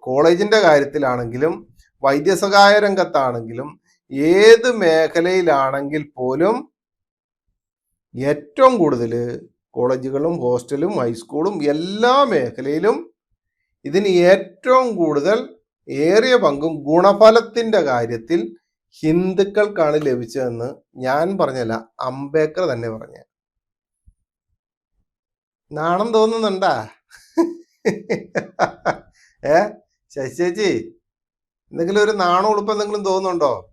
കോളേജിന്റെ കാര്യത്തിലാണെങ്കിലും വൈദ്യസഹായ രംഗത്താണെങ്കിലും ഏത് മേഖലയിലാണെങ്കിൽ പോലും ഏറ്റവും കൂടുതൽ കോളേജുകളും ഹോസ്റ്റലും ഹൈസ്കൂളും എല്ലാ മേഖലയിലും ഇതിന് ഏറ്റവും കൂടുതൽ ഏറിയ പങ്കും ഗുണഫലത്തിന്റെ കാര്യത്തിൽ ഹിന്ദുക്കൾക്കാണ് ലഭിച്ചതെന്ന് ഞാൻ പറഞ്ഞല്ല അംബേദ്കർ തന്നെ പറഞ്ഞ. നാണം തോന്നുന്നുണ്ടാ? ഏ? ശശി ചേച്ചി എന്തെങ്കിലും ഒരു നാണം ഉളുപ്പ് എന്തെങ്കിലും തോന്നുന്നുണ്ടോ?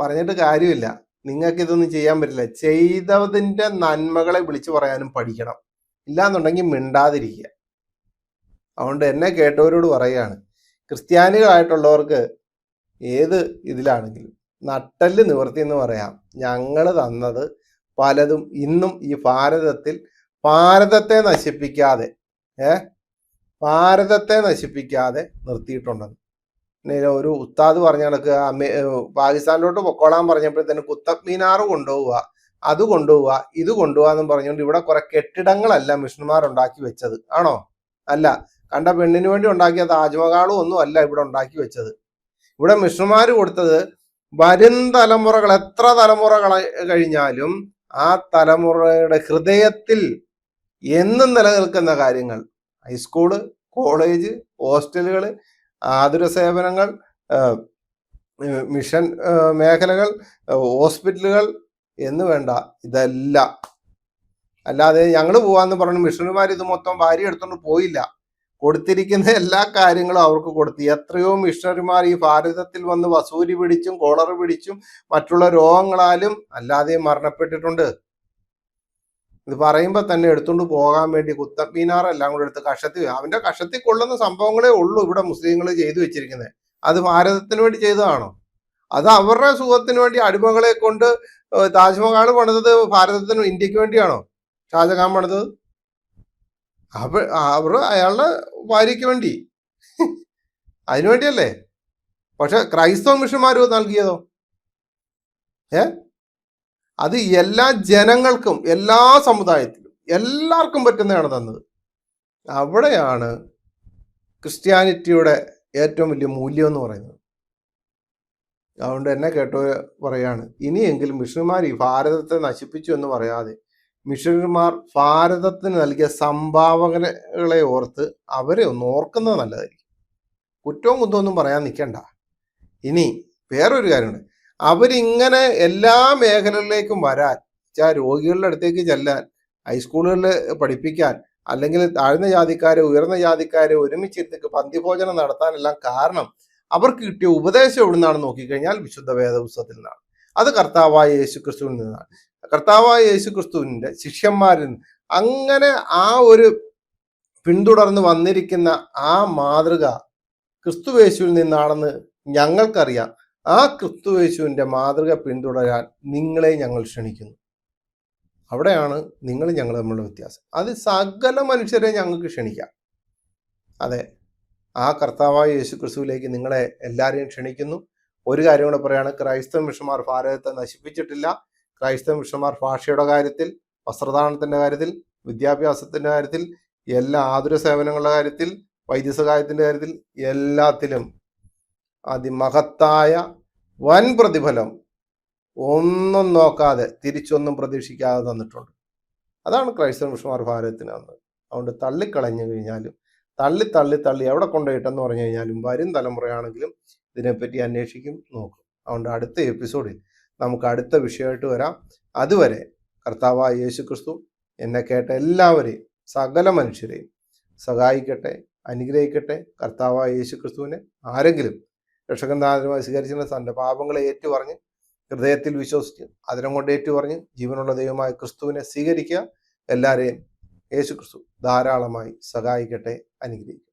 പറഞ്ഞിട്ട് കാര്യമില്ല. നിങ്ങൾക്ക് ഇതൊന്നും ചെയ്യാൻ പറ്റില്ല. ചെയ്തതിന്റെ നന്മകളെ വിളിച്ചു പറയാനും പഠിക്കണം. ഇല്ലാന്നുണ്ടെങ്കിൽ മിണ്ടാതിരിക്കുക. അതുകൊണ്ട് എന്നെ കേട്ടവരോട് പറയുകയാണ്. ക്രിസ്ത്യാനികളായിട്ടുള്ളവർക്ക് ഏത് ഇതിലാണെങ്കിലും നട്ടൽ നിവർത്തി എന്ന് പറയാം. ഞങ്ങൾ തന്നത് പലതും ഇന്നും ഈ ഭാരതത്തിൽ ഭാരതത്തെ നശിപ്പിക്കാതെ. ഏ? ഭാരതത്തെ നശിപ്പിക്കാതെ നിർത്തിയിട്ടുണ്ടെന്ന് പിന്നെ ഒരു ഉസ്താദ് പറഞ്ഞ കണക്ക് അമേ പാകിസ്ഥാനിലോട്ട് പൊക്കോളാൻ പറഞ്ഞപ്പോഴത്തേന് കുത്തബ് മീനാർ കൊണ്ടുപോവുക അത് കൊണ്ടുപോവുക ഇത് കൊണ്ടുപോകാന്നും പറഞ്ഞുകൊണ്ട് ഇവിടെ കുറെ കെട്ടിടങ്ങളല്ല മിഷന്മാർ ഉണ്ടാക്കി വെച്ചത്. ആണോ? അല്ല. കണ്ട പെണ്ണിന് വേണ്ടി ഉണ്ടാക്കിയ താജ്മഹാളും ഒന്നും അല്ല ഇവിടെ ഉണ്ടാക്കി വെച്ചത്. ഇവിടെ മിഷന്മാർ കൊടുത്തത് വരും തലമുറകൾ എത്ര തലമുറകൾ കഴിഞ്ഞാലും ആ തലമുറയുടെ ഹൃദയത്തിൽ എന്നും നിലനിൽക്കുന്ന കാര്യങ്ങൾ. ഹൈസ്കൂൾ കോളേജ് ഹോസ്റ്റലുകൾ ആതുര സേവനങ്ങൾ മിഷൻ മേഖലകൾ ഹോസ്പിറ്റലുകൾ എന്ന് വേണ്ട ഇതെല്ലാം. അല്ലാതെ ഞങ്ങൾ പോവാന്ന് പറഞ്ഞു മിഷണറിമാർ ഇത് മൊത്തം വാരി എടുത്തോണ്ട് പോയില്ല. കൊടുത്തിരിക്കുന്ന എല്ലാ കാര്യങ്ങളും അവർക്ക് കൊടുത്തു. എത്രയോ മിഷണറിമാർ ഈ ഭാരതത്തിൽ വന്ന് വസൂരി പിടിച്ചും കോളർ പിടിച്ചും മറ്റുള്ള രോഗങ്ങളാലും അല്ലാതെയും മരണപ്പെട്ടിട്ടുണ്ട്. ഇത് പറയുമ്പോൾ തന്നെ എടുത്തുകൊണ്ട് പോകാൻ വേണ്ടി കുത്തബ് എല്ലാം കൂടെ എടുത്ത് കഷത്തി അവന്റെ കഷത്തി കൊള്ളുന്ന സംഭവങ്ങളേ ഉള്ളൂ ഇവിടെ മുസ്ലിങ്ങൾ ചെയ്തു വെച്ചിരിക്കുന്നത് അത് ഭാരതത്തിന് വേണ്ടി ചെയ്തതാണോ? അത് അവരുടെ സുഖത്തിന് വേണ്ടി അടിമകളെ കൊണ്ട് താജ്മഹൽ പണിതത് ഭാരതത്തിന് ഇന്ത്യയ്ക്ക് വേണ്ടിയാണോ? ഷാജഹാൻ പണിതത്? അവ അവർ അയാളുടെ ഭാര്യയ്ക്ക് വേണ്ടി. അതിനു വേണ്ടിയല്ലേ? പക്ഷെ ക്രൈസ്തവ മിഷന്മാർ നൽകിയതോ? ഏ? അത് എല്ലാ ജനങ്ങൾക്കും എല്ലാ സമുദായത്തിലും എല്ലാവർക്കും പറ്റുന്നതാണ് തന്നത്. അവിടെയാണ് ക്രിസ്ത്യാനിറ്റിയുടെ ഏറ്റവും വലിയ മൂല്യം എന്ന് പറയുന്നത്. അതുകൊണ്ട് എന്നെ കേട്ടോ പറയാണ് ഇനിയെങ്കിലും മിഷണറിമാർ ഈ ഭാരതത്തെ നശിപ്പിച്ചു എന്ന് പറയാതെ മിഷണറിമാർ ഭാരതത്തിന് നൽകിയ സംഭാവനകളെ ഓർത്ത് അവരെ ഒന്ന് ഓർക്കുന്നത് നല്ലതായിരിക്കും. കുറ്റവും കുന്തമൊന്നും പറയാൻ നിൽക്കണ്ട. ഇനി വേറൊരു കാര്യമുണ്ട്. അവരിങ്ങനെ എല്ലാ മേഖലകളിലേക്കും വരാൻ രോഗികളുടെ അടുത്തേക്ക് ചെല്ലാൻ ഹൈസ്കൂളുകളിൽ പഠിപ്പിക്കാൻ അല്ലെങ്കിൽ താഴ്ന്ന ജാതിക്കാരെ ഉയർന്ന ജാതിക്കാരെ ഒരുമിച്ചിരുത്തേക്ക് പന്തിഭോജനം നടത്താനെല്ലാം കാരണം അവർക്ക് കിട്ടിയ ഉപദേശം എവിടുന്നാണ് നോക്കിക്കഴിഞ്ഞാൽ വിശുദ്ധ വേദപുസ്തകത്തിൽ നിന്നാണ്. അത് കർത്താവായ യേശു ക്രിസ്തുവിൽ നിന്നാണ്. കർത്താവായ യേശു ക്രിസ്തുവിന്റെ ശിഷ്യന്മാരിൽ നിന്ന് അങ്ങനെ ആ ഒരു പിന്തുടർന്ന് വന്നിരിക്കുന്ന ആ മാതൃക ക്രിസ്തുവേശുവിൽ നിന്നാണെന്ന് ഞങ്ങൾക്കറിയാം. ആ ക്രിസ്തുവേശുവിന്റെ മാതൃക പിന്തുടരാൻ നിങ്ങളെ ഞങ്ങൾ ക്ഷണിക്കുന്നു. അവിടെയാണ് നിങ്ങൾ ഞങ്ങൾ തമ്മിലുള്ള വ്യത്യാസം. അത് സകല മനുഷ്യരെ ഞങ്ങൾക്ക് ക്ഷണിക്കാം. അതെ ആ കർത്താവായ യേശു ക്രിസ്തുവിലേക്ക് നിങ്ങളെ എല്ലാവരെയും ക്ഷണിക്കുന്നു. ഒരു കാര്യം കൂടെ പറയുകയാണ് ക്രൈസ്തവ മിഷന്മാർ ഭാരതത്തെ നശിപ്പിച്ചിട്ടില്ല. ക്രൈസ്തവ മിഷന്മാർ ഭാഷയുടെ കാര്യത്തിൽ വസ്ത്രദാനത്തിന്റെ കാര്യത്തിൽ വിദ്യാഭ്യാസത്തിന്റെ കാര്യത്തിൽ എല്ലാ ആതുര സേവനങ്ങളുടെ കാര്യത്തിൽ വൈദ്യസഹായത്തിന്റെ കാര്യത്തിൽ എല്ലാത്തിലും അതിമഹത്തായ വൻ പ്രതിഫലം ഒന്നും നോക്കാതെ തിരിച്ചൊന്നും പ്രതീക്ഷിക്കാതെ തന്നിട്ടുണ്ട്. അതാണ് ക്രൈസ്തവ മിഷമാർ ഭാരതത്തിന് അന്ന്. അതുകൊണ്ട് തള്ളിക്കളഞ്ഞു കഴിഞ്ഞാലും തള്ളി തള്ളി തള്ളി എവിടെ കൊണ്ടുപോയിട്ടെന്ന് പറഞ്ഞു കഴിഞ്ഞാലും വരും തലമുറയാണെങ്കിലും ഇതിനെപ്പറ്റി അന്വേഷിക്കും നോക്കും. അതുകൊണ്ട് അടുത്ത എപ്പിസോഡിൽ നമുക്ക് അടുത്ത വിഷയമായിട്ട് വരാം. അതുവരെ കർത്താവായ യേശു ക്രിസ്തു എന്നെ കേട്ട എല്ലാവരെയും സകല മനുഷ്യരെയും സഹായിക്കട്ടെ അനുഗ്രഹിക്കട്ടെ. കർത്താവായ യേശു ക്രിസ്തുവിനെ ആരെങ്കിലും രക്ഷകനാഥനുമായി സ്വീകരിച്ചിരുന്ന തന്റെ പാപങ്ങളെ ഏറ്റുപറഞ്ഞ് ഹൃദയത്തിൽ വിശ്വസിച്ച് അതിനം കൊണ്ട് ഏറ്റുപറഞ്ഞ് ജീവനുള്ള ദൈവമായ ക്രിസ്തുവിനെ സ്വീകരിക്കുക എല്ലാവരെയും യേശു ക്രിസ്തു ധാരാളമായി സഹായിക്കട്ടെ അനുഗ്രഹിക്കും